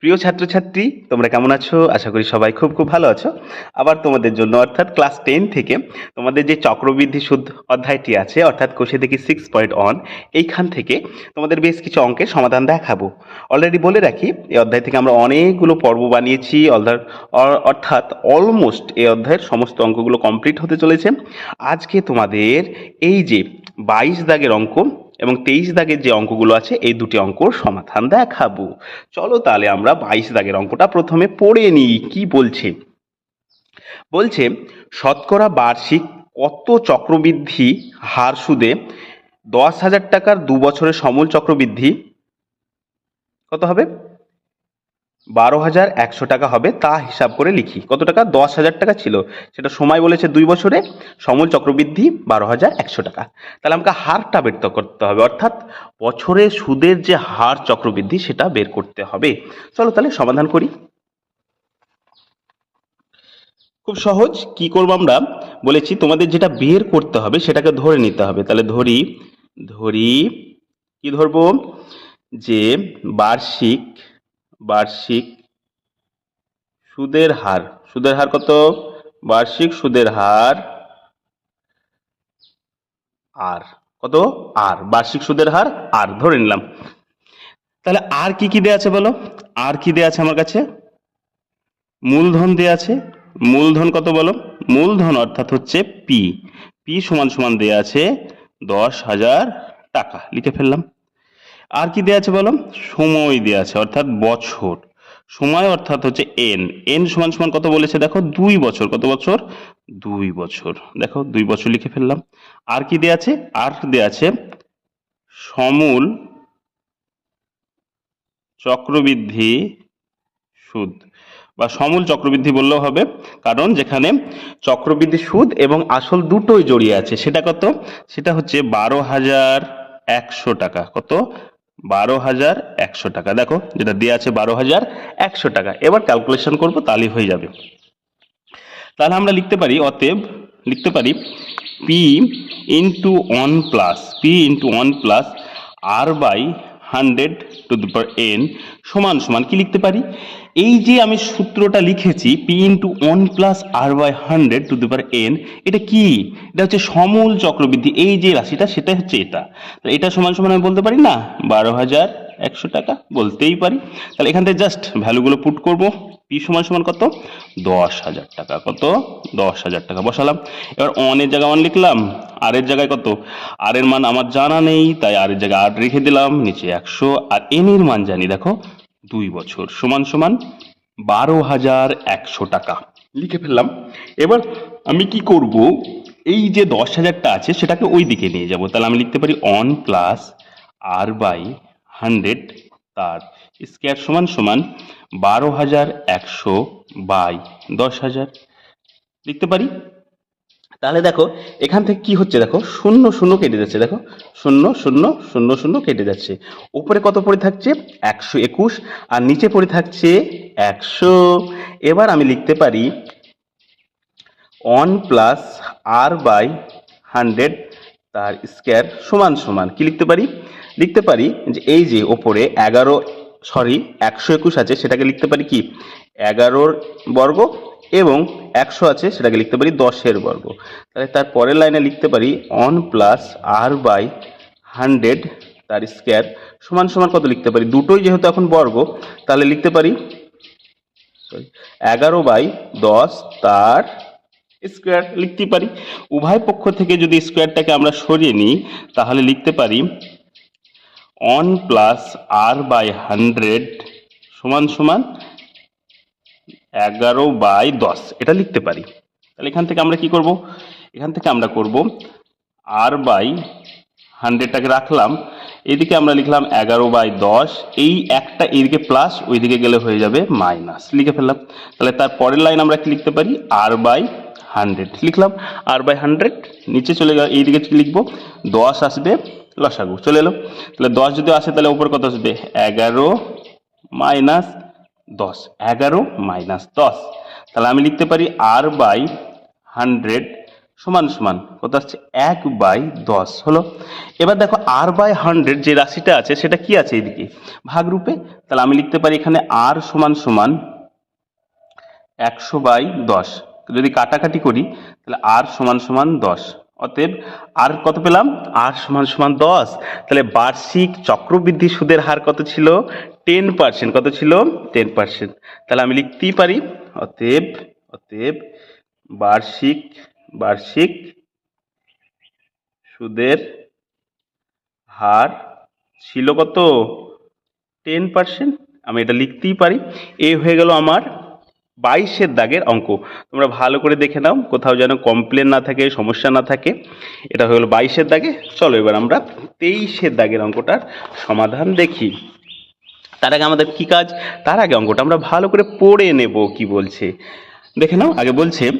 প্রিয় ছাত্রছাত্রী, তোমরা কেমন আছো? আশা করি সবাই খুব খুব ভালো আছো। আবার তোমাদের জন্য অর্থাৎ ক্লাস টেন থেকে তোমাদের যে চক্রবৃদ্ধি সুদ অধ্যায়টি আছে, অর্থাৎ কোষে দেখি সিক্স পয়েন্ট অন এইখান থেকে তোমাদের বেশ কিছু অঙ্কের সমাধান দেখাবো। অলরেডি বলে রাখি, এই অধ্যায় থেকে আমরা অনেকগুলো পর্ব বানিয়েছি, অর্থাৎ অর- অর্থাৎ অলমোস্ট এই অধ্যায়ের সমস্ত অঙ্কগুলো কমপ্লিট হতে চলেছে। আজকে তোমাদের এই যে বাইশ দাগের অঙ্ক এবং তেইশ দাগের যে অঙ্কগুলো আছে, এই দুটি অঙ্কর সমাধান দেখাবো। চলো তাহলে আমরা বাইশ দাগের অঙ্কটা প্রথমে পড়ে নিই, কি বলছে? বলছে, শতকরা বার্ষিক কত চক্রবৃদ্ধি হার সুদে দশ হাজার টাকার দু বছরের সমূল চক্রবৃদ্ধি? কত হবে? বারো হাজার একশো টাকা হবে, তা হিসাব করে লিখি। কত টাকা? দশ হাজার টাকা ছিল। সেটা সময় বলেছে দুই বছরে। সমল চক্রবৃদ্ধি, বারো হাজার একশো টাকা। তাহলে আমাকে হারটা বের করতে হবে। অর্থাৎ বছরে সুদের যে হার চক্রবৃদ্ধি, সেটা বের করতে হবে। চলো তাহলে সমাধান করি। খুব সহজ। কি করব আমরা? বলেছি, তোমাদের যেটা বের করতে হবে, সেটাকে ধরে নিতে হবে। তাহলে ধরি ধরি, কি ধরবো? যে বার্ষিক বার্ষিক সুদের হার। সুদের হার কত? বার্ষিক সুদের হার আর। কত? আর। বার্ষিক সুদের হার আর। ধরে নিলাম। তাহলে আর কি কি দেয়া আছে বলো? আর কি দেয়া আছে আমার কাছে? মূলধন দেয়া আছে। মূলধন কত বলো? মূলধন অর্থাৎ হচ্ছে পি। পি সমান সমান দেয়া আছে দশ হাজার টাকা। লিখে ফেললাম। আর কি দেয়া আছে বলো? সময় দেয়া আছে, অর্থাৎ বছর। সময় অর্থাৎ হচ্ছে এন এন সমান সমান কত বলেছে দেখো? দুই বছর। কত বছর? দুই বছর। দেখো, দুই বছর লিখে ফেললাম। আর কি দেয়া আছে? আর দেয়া আছে সমূল চক্রবৃদ্ধি সুদ। বা সমূল চক্রবৃদ্ধি বললেও হবে, কারণ যেখানে চক্রবৃদ্ধি সুদ এবং আসল দুটোই জড়িয়ে আছে, সেটা কত? সেটা হচ্ছে বারো হাজার একশো টাকা। কত? বারো হাজার একশো টাকা। দেখো, যেটা দেওয়া আছে বারো হাজার একশো টাকা। এবার ক্যালকুলেশন করব, তাহলেই হয়ে যাবে। তাহলে আমরা লিখতে পারি, অতএব লিখতে পারি P into one plus P into one plus r by hundred to the power n সমান সমান কি লিখতে পারি? এই যে আমি সূত্রটা লিখেছি P into one plus r by hundred to the power n এটা কি? এটা হচ্ছে সমূল চক্রবৃদ্ধি। এই যে রাশিটা সেটা হচ্ছে এটা। এটা সমান সমান আমি বলতে পারি না? বারো হাজার একশো টাকা, বলতেই পারি। তাহলে এখান থেকে জাস্ট ভ্যালুগুলো পুট করব। পি সমান সমান কত? দশ হাজার টাকা। কত? দশ হাজার টাকা বসালাম। এবার অনের জায়গায় অন লিখলাম। আর এর জায়গায় কত? আর এর মান আমার জানা নেই, তাই আর এর জায়গায় আট রেখে দিলাম, নিচে একশো। আর এন এর মান জানি, দেখো। দুই বছর। সমান সমান বারো হাজার একশো টাকা। লিখে ফেললাম। এবার আমি কি করব? এই যে দশ হাজারটা আছে, সেটাকে ওই দিকে নিয়ে যাব। তাহলে আমি লিখতে পারি one plus r by hundred তার স্কোয়ার সমান সমান বারো হাজার একশো বাই দশ হাজার। লিখতে পারি তাহলে দেখো, এখান থেকে কি হচ্ছে দেখো? শূন্য শূন্য কেটে যাচ্ছে। দেখো, শূন্য শূন্য শূন্য শূন্য কেটে যাচ্ছে। উপরে কত পড়ে থাকছে? একশো একুশ। আর নিচে পড়ে থাকছে একশো। এবার আমি লিখতে পারি one plus r by hundred তার স্কোয়ার সমান সমান। কি লিখতে পারি? লিখতে পারি যে এই যে ওপরে এগারো সরি একশো একুশ আছে, সেটাকে লিখতে পারি কি? এগারোর বর্গ এবং একশো আছে, সেটাকে লিখতে পারি দশের বর্গ। তাহলে তার পরের লাইনে লিখতে পারি one plus r by hundred, তার স্কোয়ার সমান সমান কত লিখতে পারি? দুটোই যেহেতু এখন বর্গ, তাহলে লিখতে পারি সরি এগারো বাই দশ তার স্কোয়ার লিখতে পারি। উভয় পক্ষ থেকে যদি স্কোয়ারটাকে আমরা সরিয়ে নিই, তাহলে লিখতে পারি one plus r by hundred সমান সমান এগারো বাই দশ। এটা লিখতে পারি। তাহলে এখান থেকে আমরা কি করব? এখান থেকে আমরা করব আর বাই হান্ড্রেডটাকে রাখলাম। এদিকে আমরা লিখলাম এগারো বাই দশ। এই একটা এদিকে প্লাস ওইদিকে গেলে হয়ে যাবে মাইনাস লিখে ফেললাম। তাহলে তার পরের লাইন আমরা কি লিখতে পারি? আর বাই হান্ড্রেড লিখলাম আর বাই হান্ড্রেড নিচে চলে গেল, এইদিকে লিখব। দশ আসবে লসাগু। চলে এলো। তাহলে দশ যদি আসে, তাহলে ওপর কত আসবে? এগারো মাইনাস দশ, এগারো মাইনাস দশ। তাহলে আমি লিখতে পারি আর বাই হান্ড্রেড সমান সমান, কত আসছে? এক বাই দশ হলো। এবার দেখো আর বাই হান্ড্রেড যে রাশিটা আছে, সেটা কি আছে এদিকে ভাগরূপে। তাহলে আমি লিখতে পারি এখানে আর সমান সমান একশো বাই দশ। যদি কাটাকাটি করি, তাহলে আর সমান সমান দশ। অতএব আর কত পেলাম? আর সমান সমান দশ। তাহলে বার্ষিক চক্রবৃদ্ধি সুদের হার কত ছিল? টেন পার্সেন্ট কত ছিল? টেন পার্সেন্ট তাহলে আমি লিখতেই পারি, অতএব অতএব বার্ষিক বার্ষিক সুদের হার ছিল কত? টেন পার্সেন্ট আমি এটা লিখতেই পারি। এ হয়ে গেল আমার বাইশের দাগের অঙ্ক। তোমরা ভালো করে দেখে নাও, কোথাও যেন কমপ্লেন না থাকে, সমস্যা না থাকে। এটা হয়ে গেলো বাইশের দাগে। চলো এবার আমরা তেইশের দাগের অঙ্কটার সমাধান দেখি। তার আগে আমাদের কি কাজ? তার আগে অঙ্কটা আমরা ভালো করে পড়ে নেব, কি বলছে? দেখে নাও, আগে বলছে,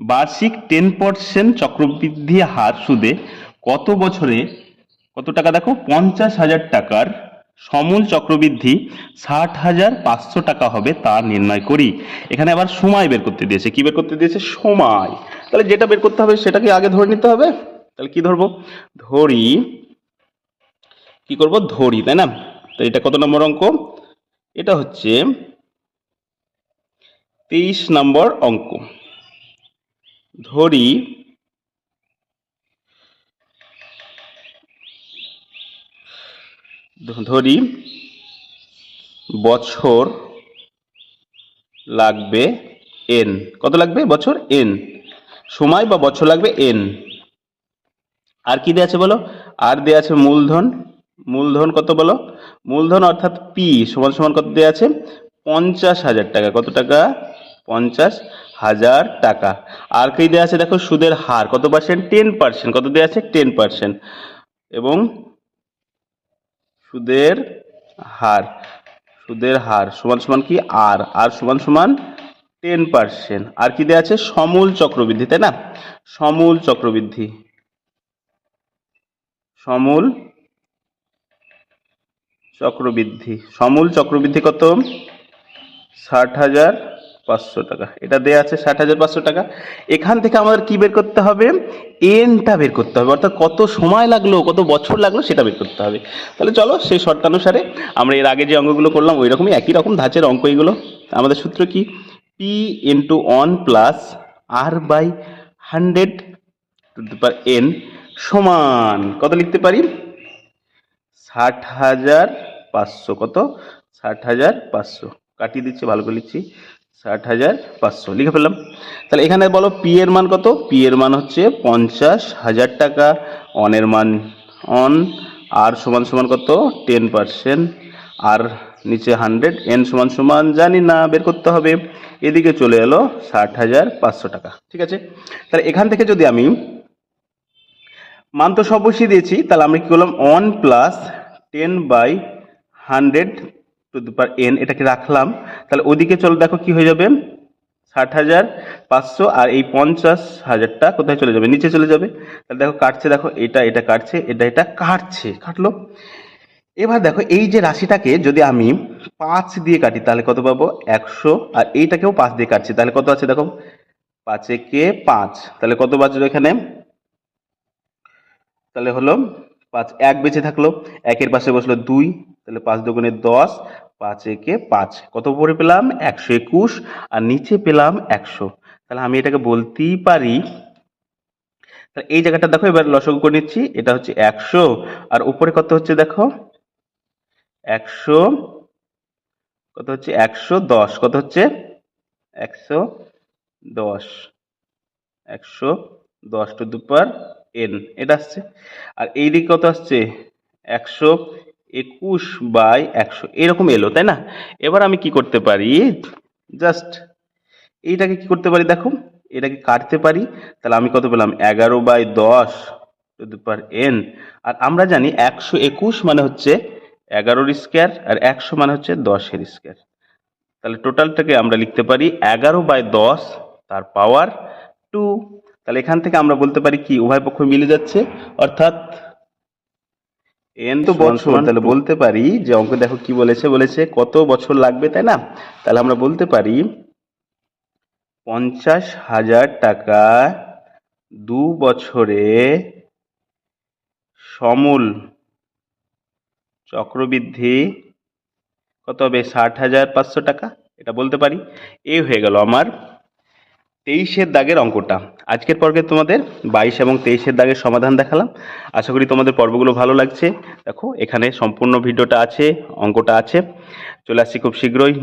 বার্ষিক টেন পার্সেন্ট চক্রবৃদ্ধি হার সুদে কত বছরে, কত টাকা দেখো? পঞ্চাশ হাজার টাকার সমূল চক্রবৃদ্ধি ষাট হাজার পাঁচশো টাকা হবে তা নির্ণয় করি। এখানে আবার সময় বের করতে দিয়েছে। কি বের করতে দিয়েছে? সময়। তাহলে যেটা বের করতে হবে সেটাকে আগে ধরে নিতে হবে। তাহলে কি ধরবো? ধরি। কি করব? ধরি, তাই না? তো এটা কত নম্বর অঙ্ক? এটা হচ্ছে তেইশ নম্বর অঙ্ক। ধরি ধরি, বছর লাগবে এন কত লাগবে? বছর এন সময় বা বছর লাগবে এন আর কি দেওয়া আছে বলো? আর দেওয়া আছে মূলধন। মূলধন কত বলো? মূলধন অর্থাৎ পি সমান সমান কত দেওয়া আছে? পঞ্চাশ হাজার টাকা। কত টাকা? পঞ্চাশ হাজার টাকা। আর কি দেওয়া আছে? দেখো, সুদের হার। কত পার্সেন্ট টেন পার্সেন্ট কত দেওয়া আছে? টেন পার্সেন্ট এবং সুদের হার সুদের হার, সমান সমান কি? আর আর সমান সমান টেন পার্সেন্ট আর কি দেওয়া আছে? সমূল চক্রবৃদ্ধি, তাই না? সমূল চক্রবৃদ্ধি। সমূল চক্রবৃদ্ধি। সমূল চক্রবৃদ্ধি কত? ষাট হাজার পাঁচশো টাকা। এটা দেয়া আছে ষাট হাজার পাঁচশো টাকা। এখান থেকে আমাদের কি বের করতে হবে? এনটা বের করতে হবে। অর্থাৎ কত সময় লাগল, কত বছর লাগল সেটা বের করতে হবে। তাহলে চলো সেই শর্তানুসারে আমরা এর আগে যে অঙ্কগুলো করলাম, ওই রকমই একই রকম ধাঁচের অঙ্ক এগুলো। আমাদের সূত্র কি? P into one plus r by hundred to power n সমান, কত লিখতে পারি? ষাট হাজার পাঁচশো, কত? ষাট হাজার পাঁচশো। কাটিয়ে দিচ্ছি, ভালো করে লিখছি। ষাট হাজার পাঁচশো। লিখে ফেললাম। তাহলে এখানে বলো পি এর মান কত? পি এর মান হচ্ছে পঞ্চাশ হাজার টাকা। অনের মান অন আর সমান সমান কত? টেন পার্সেন্ট আর নিচে হান্ড্রেড এন সমান সমান, জানি না, বের করতে হবে। এদিকে চলে এলো ষাট হাজার পাঁচশো টাকা। ঠিক আছে? তাহলে এখান থেকে যদি আমি মান তো সব বসিয়ে দিয়েছি, তাহলে আমি কি করলাম? One plus ten by hundred to the power n এটাকে রাখলাম। তাহলে ওদিকে চলো দেখো কি হয়ে যাবে। ষাট হাজার পাঁচশো আর এই পঞ্চাশ হাজারটা কোথায় চলে যাবে? নিচে চলে যাবে। তাহলে দেখো কাটছে, দেখো এটা এটা কাটছে, এটা এটা কাটছে, কাটলো। এবার দেখো এই যে রাশিটাকে যদি আমি পাঁচ দিয়ে কাটি, তাহলে কত পাবো? একশো। আর এইটাকেও পাঁচ দিয়ে কাটছি, তাহলে কত আছে দেখো? পাঁচে কে পাঁচ। তাহলে কত বাজলো এখানে? তাহলে হলো পাঁচ, এক বেঁচে থাকল। একের পাশে বসল দুই। তাহলে পাঁচ দুগুণে দশ। পাঁচ একে পাঁচ। কত উপরে পেলাম? একশো একুশ। আর নিচে পেলাম একশো। তাহলে আমি এটাকে বলতেই পারি, তাহলে এই জায়গাটা দেখো, এবার লসগু করে নিচ্ছি। এটা হচ্ছে একশো। আর উপরে কত হচ্ছে দেখো? একশো। কত হচ্ছে? একশো দশ। কত হচ্ছে? একশো দশ। একশো দশ টু দুপার এন। এটা আসছে। আর এই দিকে কত আসছে? একশো। একুশ বাই একশো। এরকম এলো, তাই না? এবার আমি কি করতে পারি? জাস্ট এইটাকে কি করতে পারি দেখো? এটাকে কাটতে পারি। তাহলে আমি কত পেলাম? এগারো বাই দশ পার এন। আর আমরা জানি একশো একুশ মানে হচ্ছে এগারোর স্কোয়ার আর একশো মানে হচ্ছে দশের স্কোয়ার। তাহলে টোটালটাকে আমরা লিখতে পারি এগারো বাই দশ তার পাওয়ার টু। তাহলে এখান থেকে আমরা বলতে পারি কি? উভয় পক্ষ মিলে যাচ্ছে। অর্থাৎ এন তো বছর তাহলে বলতে পারি যে অঙ্ক দেখো কি বলেছে বলেছে কত বছর লাগবে তাই না? তাহলে আমরা বলতে পারি পঞ্চাশ হাজার টাকা দু বছরে সমূল চক্রবৃদ্ধি কত হবে? ষাট হাজার পাঁচশো টাকা এটা বলতে পারি। এই হয়ে গেল আমার তেইশের দাগের অঙ্কটা। আজকের পর্বে তোমাদের বাইশ এবং তেইশের দাগের সমাধান দেখালাম। আশা করি তোমাদের পর্বগুলো ভালো লাগছে। দেখো, এখানে সম্পূর্ণ ভিডিওটা আছে, অঙ্কটা আছে। চলে আসছি খুব শীঘ্রই।